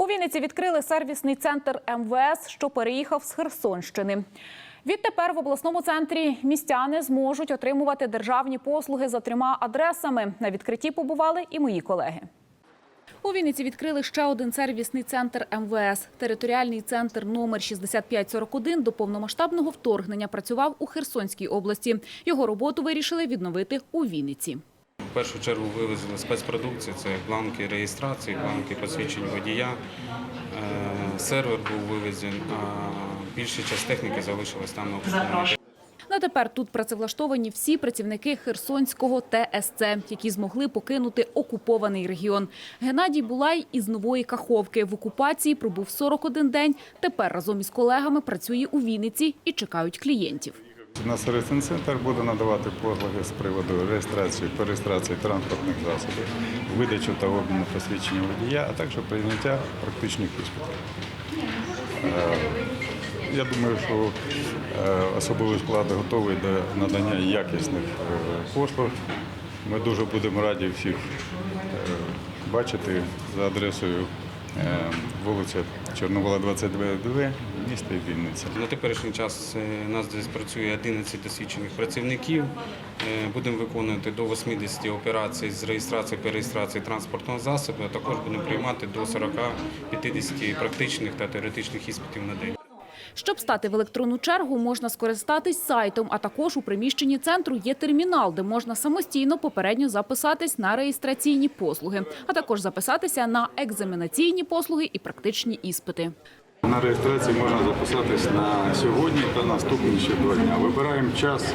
У Вінниці відкрили сервісний центр МВС, що переїхав з Херсонщини. Відтепер в обласному центрі містяни зможуть отримувати державні послуги за трьома адресами. На відкритті побували і мої колеги. У Вінниці відкрили ще один сервісний центр МВС. Територіальний центр номер 6541 до повномасштабного вторгнення працював у Херсонській області. Його роботу вирішили відновити у Вінниці. В першу чергу вивезли спецпродукцію, це бланки реєстрації, бланки посвідчень водія. Е, Сервер був вивезен, а більша частина техніки залишилась там на обслуговуванні. На тепер тут працевлаштовані всі працівники Херсонського ТСЦ, які змогли покинути окупований регіон. Геннадій Булай із Нової Каховки в окупації пробув 41 день. Тепер разом із колегами працює у Вінниці і чекають клієнтів. На сервісний центр буде надавати послуги з приводу реєстрації, перереєстрації транспортних засобів, видачу та обміну посвідчення водія, а також прийняття практичних іспитів. Е, Я думаю, що е, особовий склад готовий до надання якісних е, послуг. Ми дуже будемо раді всіх бачити за адресою вулиця Чорновола, 22, місто Вінниця. На теперішній час е, у нас десь працює 11 досвідчених працівників. Е, Будемо виконувати до 80 операцій з реєстрації перереєстрації транспортного засобу, а також будемо приймати до 40-50 практичних та теоретичних іспитів на день. Щоб стати в електронну чергу, можна скористатись сайтом, а також у приміщенні центру є термінал, де можна самостійно попередньо записатись на реєстраційні послуги, а також записатися на екзаменаційні послуги і практичні іспити. На реєстрації можна записатись на сьогодні та наступні ще два дня. Вибираємо час,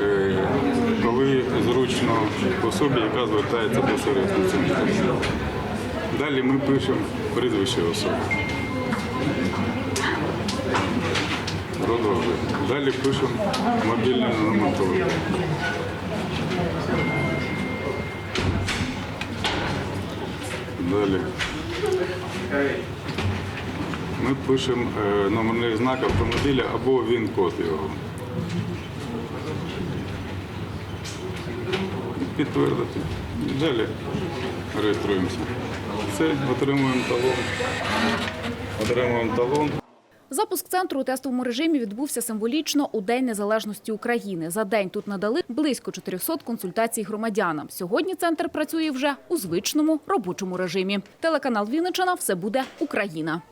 е, коли зручно особі, яка звертається до сервісного. Далі ми пишемо прізвище особи. Продовжуємо. Далі пишемо мобільний номер. Далі. Ми пишемо е, номерний знак автомобіля або він-код його. Підтвердити. Далі реєструємося. Все, отримуємо талон. Отримуємо талон. Запуск центру у тестовому режимі відбувся символічно у День Незалежності України. За день тут надали близько 400 консультацій громадянам. Сьогодні центр працює вже у звичному робочому режимі. Телеканал Вінниччина – все буде Україна.